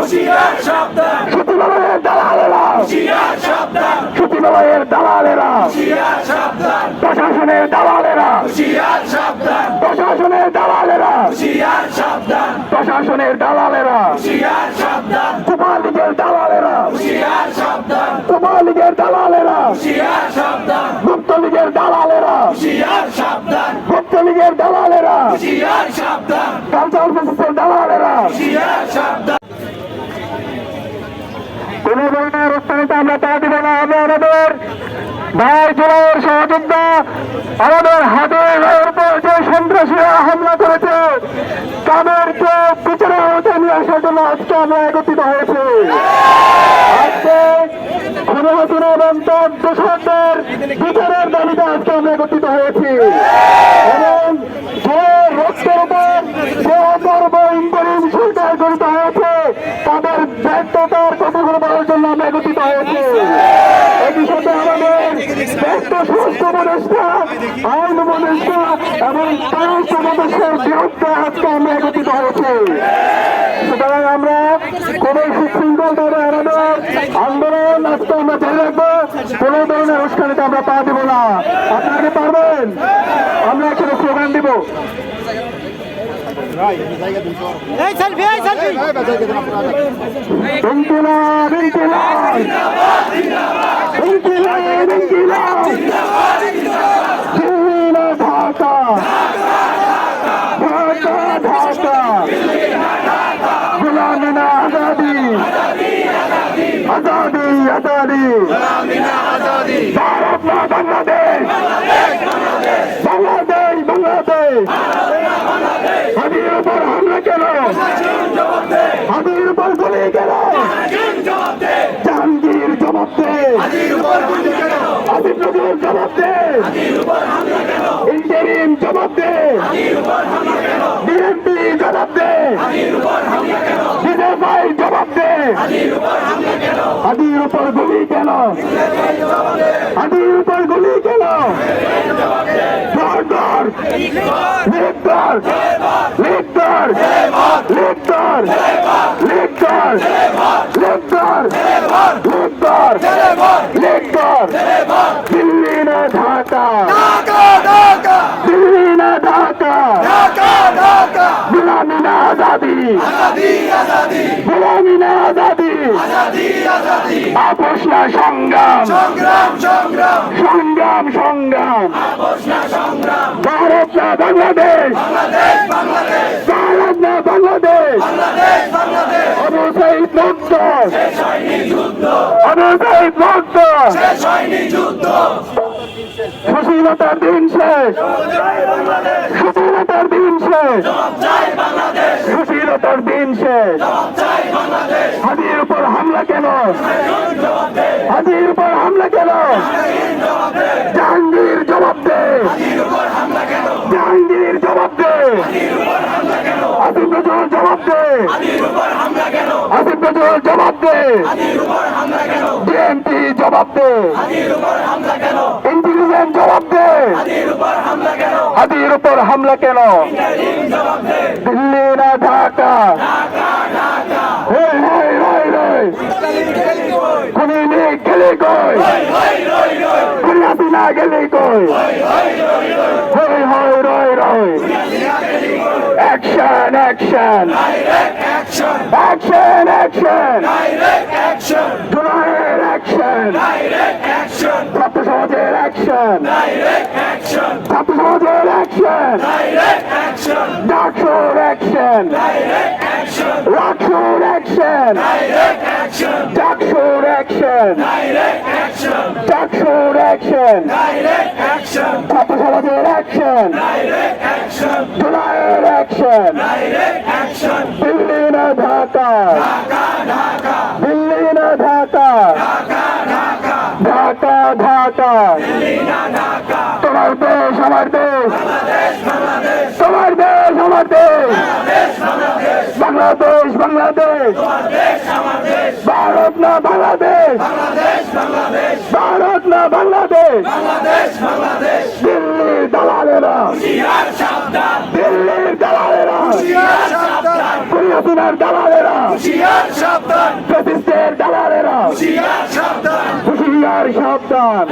হুশিয়ার সাবধান দালালেরা হুশিয়ার সাবধান সচিবালয়ের দালালেরা হুশিয়ার সাবধান প্রশাসনের দালালেরা হুশিয়ার সাবধান প্রশাসনের দালালেরা হুশিয়ার সাবধান প্রশাসনের দালালেরা হুশিয়ার সাবধান যুবা লীগের দালালেরা হুশিয়ার সাবধান যুবা দালালেরা হুশিয়ার সাবধান দালালেরা হুশিয়ার সাবধান দালালেরা হুশিয়ার সাবধান কালচার দালালেরা হুশিয়ার সাবধান ধরনের উত্থানিতে আমরা তা দিব না আমরা আমাদের ভাই জুলাইয়ের সহযোদ্ধা আমাদের হাতের উপর যে সন্ত্রাসীরা হামলা করেছে তাদেরকে বিচারের আওতায় নিয়ে আসার জন্য আজকে আমরা একত্রিত হয়েছি। আজকে ঘনঘটনা এবং তার দোষকদের বিচারের দাবিতে আজকে আমরা একত্রিত হয়েছি এবং যে রক্তের উপর যে অপর্ব ইন্টারিম সরকার গঠিত হয়েছে তাদের ব্যর্থতার কথাগুলো বলার জন্য আমরা একত্রিত হয়েছি একই সাথে আমাদের ব্যক্ত স্বাস্থ্য উপদেষ্টা আইন উপদেষ্টা এবং উপদেষ্টার বিরুদ্ধে আজকে আমরা একত্রিত হয়েছি। সুতরাং আমরা কোন সুশৃঙ্খল ভাবে আমাদের আন্দোলন আজকে আমরা জারি রাখব। কোন ধরনের অনুষ্ঠানিতে আমরা পা দেবো না। আপনারা কি পারবেন? আমরা এখানে স্লোগান দিব। এই সেলফি এই সেলফি ইনকিলাব ইনকিলাব ইনকিলাব ইনকিলাব দিল্লি ঢাকা ঢাকা ঢাকা গুলামি না আজাদি আজাদি আজাদি ভারত না বাংলাদেশ বাংলাদেশ বাংলাদেশ হাদির উপর হাদির উপর গুলি কেন? জাহাঙ্গীর জবাব দে। আসিফ নজরুল জবাব দে। ইন্টারিম জবাব দে। বিএনপি জবাব দে। বিজেপি জবাব দে। হাদির উপর গুলি কেন? হাদির উপর গুলি কেন? ধর ধর লিখতর লিখতর লিখতর লিখতর লিখতর লিখতর দিল্লি না ঢাকা দিল্লি না ঢাকা গুলামি না আজাদি গুলামি না আজাদি আপোষ না সংগ্রাম সংগ্রাম সংগ্রাম সংগ্রাম ভারত না বাংলাদেশ বাংলাদেশ বাংলাদেশ বাংলাদেশ। আবু সাইদ মুক্ত আবু সাইদ মুক্ত সুশীলতার দিন শেষ। সুশীলতার দিন শেষ। সুশীলতার দিন শেষ। জয় উপর হামলা কেন? হাদির উপর হামলা কেন জাহাঙ্গীর জবাব দে জাহাঙ্গীর জবাব দে আসিফ নজরুল জবাব দে আসিফ নজরুল জবাব দে বিএনপি জবাব দে ইন্টেলিজেন্স জবাব দে হাদির উপর হামলা কেন? দিল্লি না ঢাকা? কোনি গেলে কই? কোনি হাসিনা গেলে কই? হই হই রই রই। Action action action action action direct action জুলাইয়ের অ্যাকশন ডাইরেক্ট অ্যাকশন ছাত্র অ্যাকশন ডাইরেক্ট অ্যাকশন ছাত্র সমাজের অ্যাকশন ডাইরেক্ট অ্যাকশন ডাকসুর অ্যাকশন ডাইরেক্ট অ্যাকশন রাকসুর অ্যাকশন ডাইরেক্ট অ্যাকশন ডাকসুর অ্যাকশন ডাইরেক্ট অ্যাকশন ডাকসুর অ্যাকশন ডাইরেক্ট অ্যাকশন ছাত্র সমাজের অ্যাকশন ডাইরেক্ট অ্যাকশন জুলাইয়ের অ্যাকশন ডাইরেক্ট অ্যাকশন দিল্লি না ঢাকা ঢাকা ঢাকা দিল্লি না ঢাকা ঢাকা ঢাকা ঢাকা ঢাকা দিনা ঢাকা তোমার দেশ আমার দেশ বাংলাদেশ বাংলাদেশ তোমার দেশ আমার দেশ বাংলাদেশ বাংলাদেশ বাংলাদেশ। ভারত না বাংলাদেশ। ভারত না বাংলাদেশ। দিল্লির দালালেরা। দিল্লির দালালেরা। কুরিয়াসুনার দালালেরা। ফেসিস্টের দালালেরা। হুশিয়ার সাবধান।